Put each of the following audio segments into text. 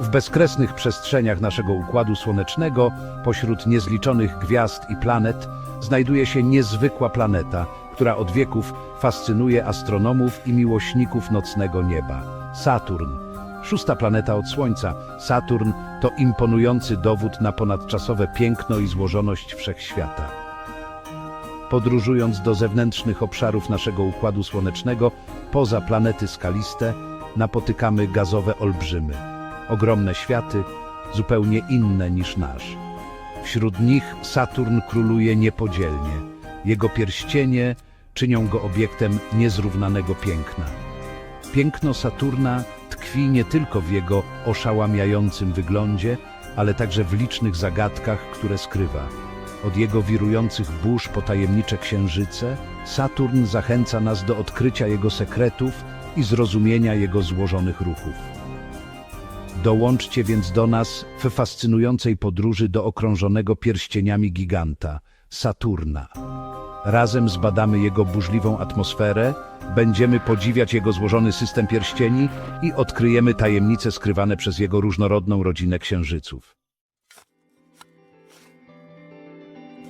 W bezkresnych przestrzeniach naszego Układu Słonecznego, pośród niezliczonych gwiazd i planet, znajduje się niezwykła planeta, która od wieków fascynuje astronomów i miłośników nocnego nieba. Saturn. Szósta planeta od Słońca. Saturn to imponujący dowód na ponadczasowe piękno i złożoność wszechświata. Podróżując do zewnętrznych obszarów naszego Układu Słonecznego, poza planety skaliste, napotykamy gazowe olbrzymy. Ogromne światy, zupełnie inne niż nasz. Wśród nich Saturn króluje niepodzielnie. Jego pierścienie czynią go obiektem niezrównanego piękna. Piękno Saturna tkwi nie tylko w jego oszałamiającym wyglądzie, ale także w licznych zagadkach, które skrywa. Od jego wirujących burz po tajemnicze księżyce, Saturn zachęca nas do odkrycia jego sekretów i zrozumienia jego złożonych ruchów. Dołączcie więc do nas w fascynującej podróży do okrążonego pierścieniami giganta, Saturna. Razem zbadamy jego burzliwą atmosferę, będziemy podziwiać jego złożony system pierścieni i odkryjemy tajemnice skrywane przez jego różnorodną rodzinę księżyców.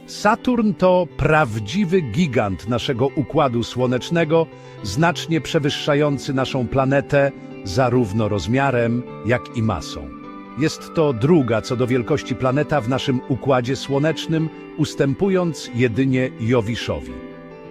Saturn to prawdziwy gigant naszego Układu Słonecznego, znacznie przewyższający naszą planetę zarówno rozmiarem, jak i masą. Jest to druga co do wielkości planeta w naszym Układzie Słonecznym, ustępując jedynie Jowiszowi.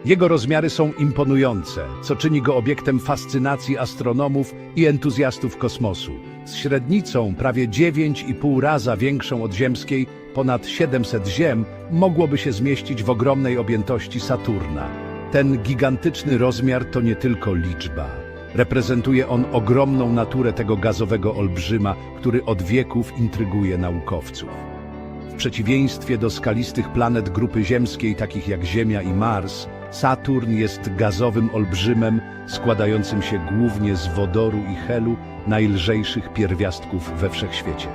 Jego rozmiary są imponujące, co czyni go obiektem fascynacji astronomów i entuzjastów kosmosu. Z średnicą prawie 9,5 raza większą od ziemskiej, ponad 700 Ziem, mogłoby się zmieścić w ogromnej objętości Saturna. Ten gigantyczny rozmiar to nie tylko liczba. Reprezentuje on ogromną naturę tego gazowego olbrzyma, który od wieków intryguje naukowców. W przeciwieństwie do skalistych planet grupy ziemskiej, takich jak Ziemia i Mars, Saturn jest gazowym olbrzymem składającym się głównie z wodoru i helu, najlżejszych pierwiastków we wszechświecie.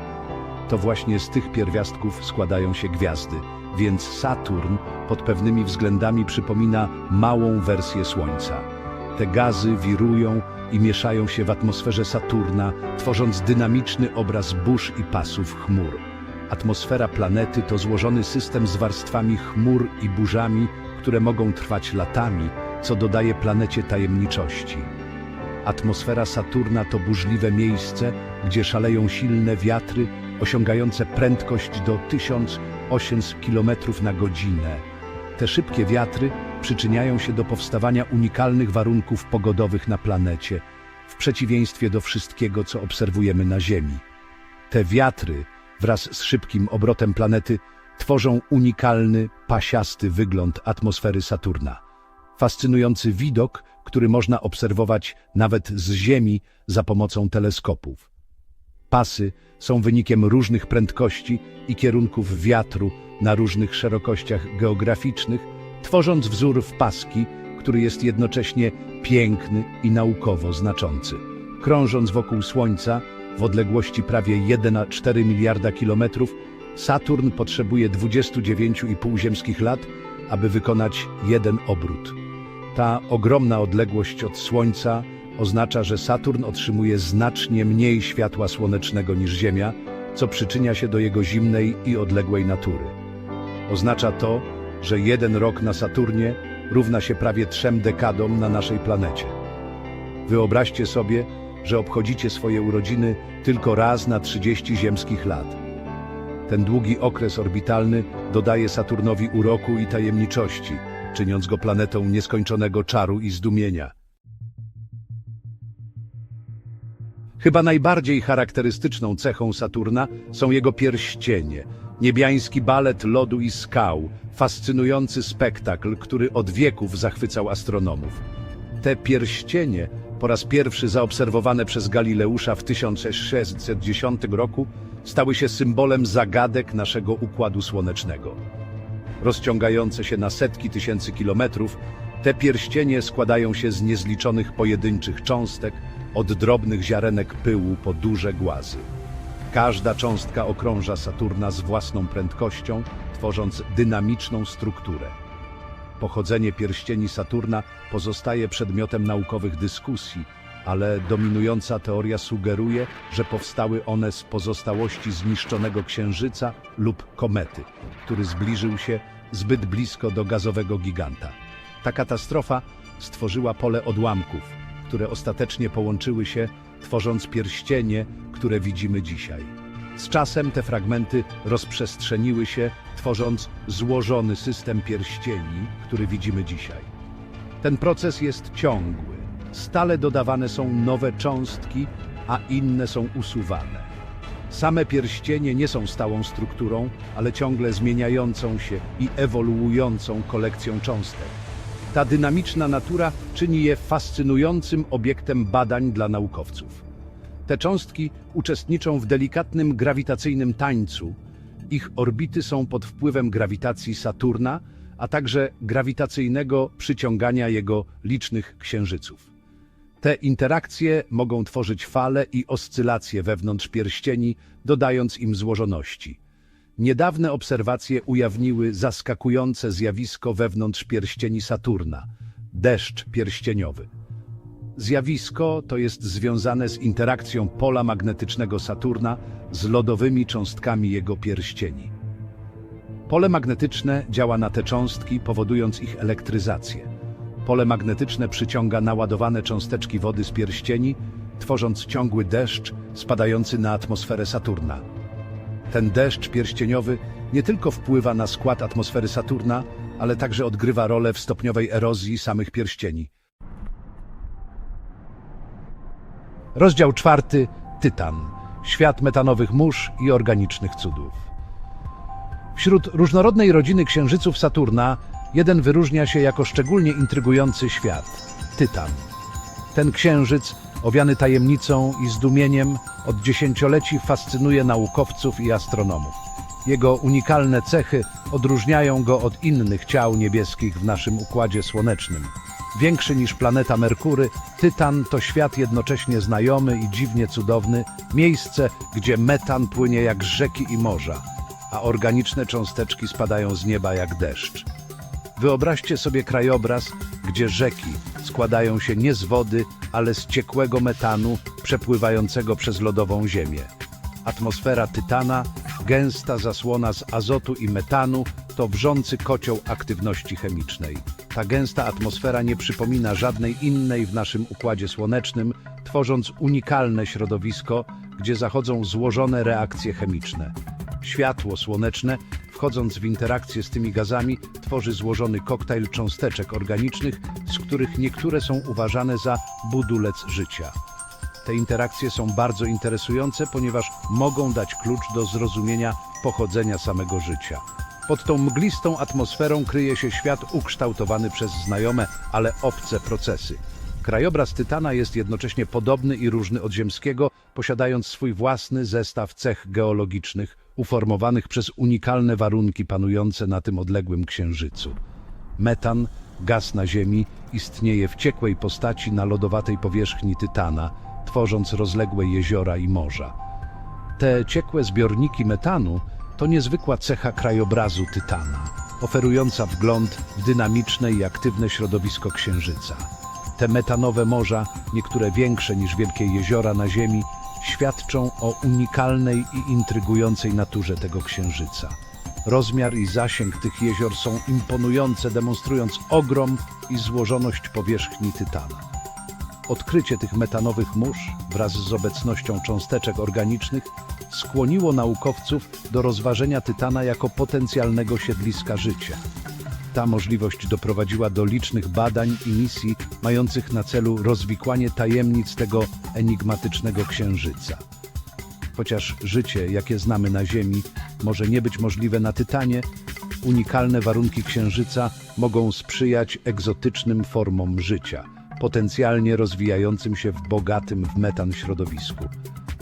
To właśnie z tych pierwiastków składają się gwiazdy, więc Saturn pod pewnymi względami przypomina małą wersję Słońca. Te gazy wirują i mieszają się w atmosferze Saturna, tworząc dynamiczny obraz burz i pasów chmur. Atmosfera planety to złożony system z warstwami chmur i burzami, które mogą trwać latami, co dodaje planecie tajemniczości. Atmosfera Saturna to burzliwe miejsce, gdzie szaleją silne wiatry osiągające prędkość do 1800 km na godzinę. Te szybkie wiatry przyczyniają się do powstawania unikalnych warunków pogodowych na planecie, w przeciwieństwie do wszystkiego, co obserwujemy na Ziemi. Te wiatry, wraz z szybkim obrotem planety, tworzą unikalny, pasiasty wygląd atmosfery Saturna. Fascynujący widok, który można obserwować nawet z Ziemi za pomocą teleskopów. Pasy są wynikiem różnych prędkości i kierunków wiatru na różnych szerokościach geograficznych, tworząc wzór w paski, który jest jednocześnie piękny i naukowo znaczący. Krążąc wokół Słońca w odległości prawie 1,4 miliarda kilometrów, Saturn potrzebuje 29,5 ziemskich lat, aby wykonać jeden obrót. Ta ogromna odległość od Słońca oznacza, że Saturn otrzymuje znacznie mniej światła słonecznego niż Ziemia, co przyczynia się do jego zimnej i odległej natury. Oznacza to, że jeden rok na Saturnie równa się prawie trzem dekadom na naszej planecie. Wyobraźcie sobie, że obchodzicie swoje urodziny tylko raz na 30 ziemskich lat. Ten długi okres orbitalny dodaje Saturnowi uroku i tajemniczości, czyniąc go planetą nieskończonego czaru i zdumienia. Chyba najbardziej charakterystyczną cechą Saturna są jego pierścienie, niebiański balet lodu i skał, fascynujący spektakl, który od wieków zachwycał astronomów. Te pierścienie, po raz pierwszy zaobserwowane przez Galileusza w 1610 roku, stały się symbolem zagadek naszego Układu Słonecznego. Rozciągające się na setki tysięcy kilometrów, te pierścienie składają się z niezliczonych pojedynczych cząstek, od drobnych ziarenek pyłu po duże głazy. Każda cząstka okrąża Saturna z własną prędkością, tworząc dynamiczną strukturę. Pochodzenie pierścieni Saturna pozostaje przedmiotem naukowych dyskusji, ale dominująca teoria sugeruje, że powstały one z pozostałości zniszczonego księżyca lub komety, który zbliżył się zbyt blisko do gazowego giganta. Ta katastrofa stworzyła pole odłamków, które ostatecznie połączyły się, tworząc pierścienie, które widzimy dzisiaj. Z czasem te fragmenty rozprzestrzeniły się, tworząc złożony system pierścieni, który widzimy dzisiaj. Ten proces jest ciągły. Stale dodawane są nowe cząstki, a inne są usuwane. Same pierścienie nie są stałą strukturą, ale ciągle zmieniającą się i ewoluującą kolekcją cząstek. Ta dynamiczna natura czyni je fascynującym obiektem badań dla naukowców. Te cząstki uczestniczą w delikatnym grawitacyjnym tańcu. Ich orbity są pod wpływem grawitacji Saturna, a także grawitacyjnego przyciągania jego licznych księżyców. Te interakcje mogą tworzyć fale i oscylacje wewnątrz pierścieni, dodając im złożoności. Niedawne obserwacje ujawniły zaskakujące zjawisko wewnątrz pierścieni Saturna deszcz pierścieniowy. Zjawisko to jest związane z interakcją pola magnetycznego Saturna z lodowymi cząstkami jego pierścieni. Pole magnetyczne działa na te cząstki, powodując ich elektryzację. Pole magnetyczne przyciąga naładowane cząsteczki wody z pierścieni, tworząc ciągły deszcz spadający na atmosferę Saturna. Ten deszcz pierścieniowy nie tylko wpływa na skład atmosfery Saturna, ale także odgrywa rolę w stopniowej erozji samych pierścieni. Rozdział czwarty. Tytan. Świat metanowych mórz i organicznych cudów. Wśród różnorodnej rodziny księżyców Saturna jeden wyróżnia się jako szczególnie intrygujący świat Tytan. Ten księżyc, owiany tajemnicą i zdumieniem, od dziesięcioleci fascynuje naukowców i astronomów. Jego unikalne cechy odróżniają go od innych ciał niebieskich w naszym układzie słonecznym. Większy niż planeta Merkury, Tytan to świat jednocześnie znajomy i dziwnie cudowny, miejsce, gdzie metan płynie jak rzeki i morza, a organiczne cząsteczki spadają z nieba jak deszcz. Wyobraźcie sobie krajobraz, gdzie rzeki składają się nie z wody, ale z ciekłego metanu przepływającego przez lodową ziemię. Atmosfera Tytana, gęsta zasłona z azotu i metanu, to wrzący kocioł aktywności chemicznej. Ta gęsta atmosfera nie przypomina żadnej innej w naszym układzie słonecznym, tworząc unikalne środowisko, gdzie zachodzą złożone reakcje chemiczne. Światło słoneczne, wchodząc w interakcję z tymi gazami, tworzy złożony koktajl cząsteczek organicznych, z których niektóre są uważane za budulec życia. Te interakcje są bardzo interesujące, ponieważ mogą dać klucz do zrozumienia pochodzenia samego życia. Pod tą mglistą atmosferą kryje się świat ukształtowany przez znajome, ale obce procesy. Krajobraz Tytana jest jednocześnie podobny i różny od ziemskiego, posiadając swój własny zestaw cech geologicznych, uformowanych przez unikalne warunki panujące na tym odległym księżycu. Metan, gaz na Ziemi, istnieje w ciekłej postaci na lodowatej powierzchni Tytana, tworząc rozległe jeziora i morza. Te ciekłe zbiorniki metanu to niezwykła cecha krajobrazu Tytana, oferująca wgląd w dynamiczne i aktywne środowisko Księżyca. Te metanowe morza, niektóre większe niż wielkie jeziora na Ziemi, świadczą o unikalnej i intrygującej naturze tego Księżyca. Rozmiar i zasięg tych jezior są imponujące, demonstrując ogrom i złożoność powierzchni Tytana. Odkrycie tych metanowych mórz wraz z obecnością cząsteczek organicznych skłoniło naukowców do rozważenia Tytana jako potencjalnego siedliska życia. Ta możliwość doprowadziła do licznych badań i misji mających na celu rozwikłanie tajemnic tego enigmatycznego księżyca. Chociaż życie, jakie znamy na Ziemi, może nie być możliwe na Tytanie, unikalne warunki księżyca mogą sprzyjać egzotycznym formom życia, potencjalnie rozwijającym się w bogatym w metan środowisku.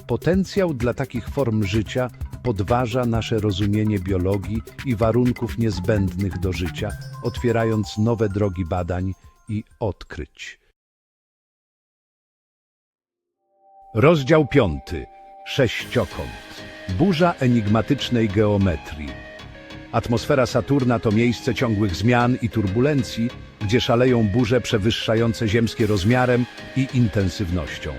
Potencjał dla takich form życia podważa nasze rozumienie biologii i warunków niezbędnych do życia, otwierając nowe drogi badań i odkryć. Rozdział piąty. Sześciokąt. Burza enigmatycznej geometrii. Atmosfera Saturna to miejsce ciągłych zmian i turbulencji, gdzie szaleją burze przewyższające ziemskie rozmiarem i intensywnością.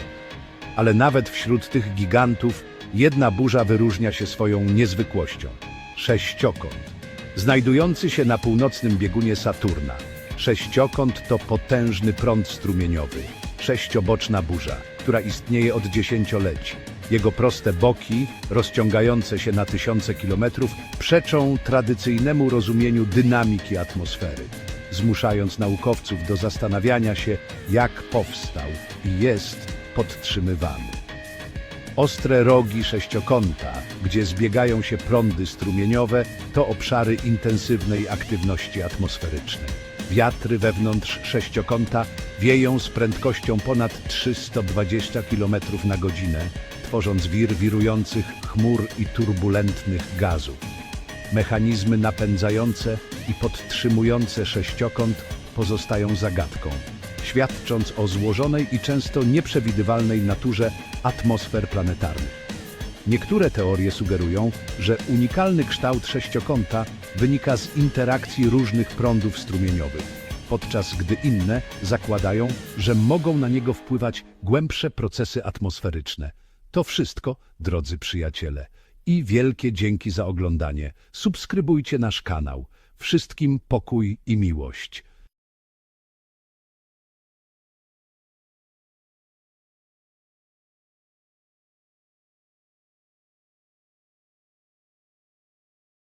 Ale nawet wśród tych gigantów jedna burza wyróżnia się swoją niezwykłością. Sześciokąt. Znajdujący się na północnym biegunie Saturna. Sześciokąt to potężny prąd strumieniowy. Sześcioboczna burza, która istnieje od dziesięcioleci. Jego proste boki, rozciągające się na tysiące kilometrów, przeczą tradycyjnemu rozumieniu dynamiki atmosfery, zmuszając naukowców do zastanawiania się, jak powstał i jest podtrzymywany. Ostre rogi sześciokąta, gdzie zbiegają się prądy strumieniowe, to obszary intensywnej aktywności atmosferycznej. Wiatry wewnątrz sześciokąta wieją z prędkością ponad 320 km na godzinę, tworząc wir wirujących chmur i turbulentnych gazów. Mechanizmy napędzające i podtrzymujące sześciokąt pozostają zagadką, świadcząc o złożonej i często nieprzewidywalnej naturze atmosfer planetarnych. Niektóre teorie sugerują, że unikalny kształt sześciokąta wynika z interakcji różnych prądów strumieniowych, podczas gdy inne zakładają, że mogą na niego wpływać głębsze procesy atmosferyczne. To wszystko, drodzy przyjaciele. I wielkie dzięki za oglądanie. Subskrybujcie nasz kanał. Wszystkim pokój i miłość.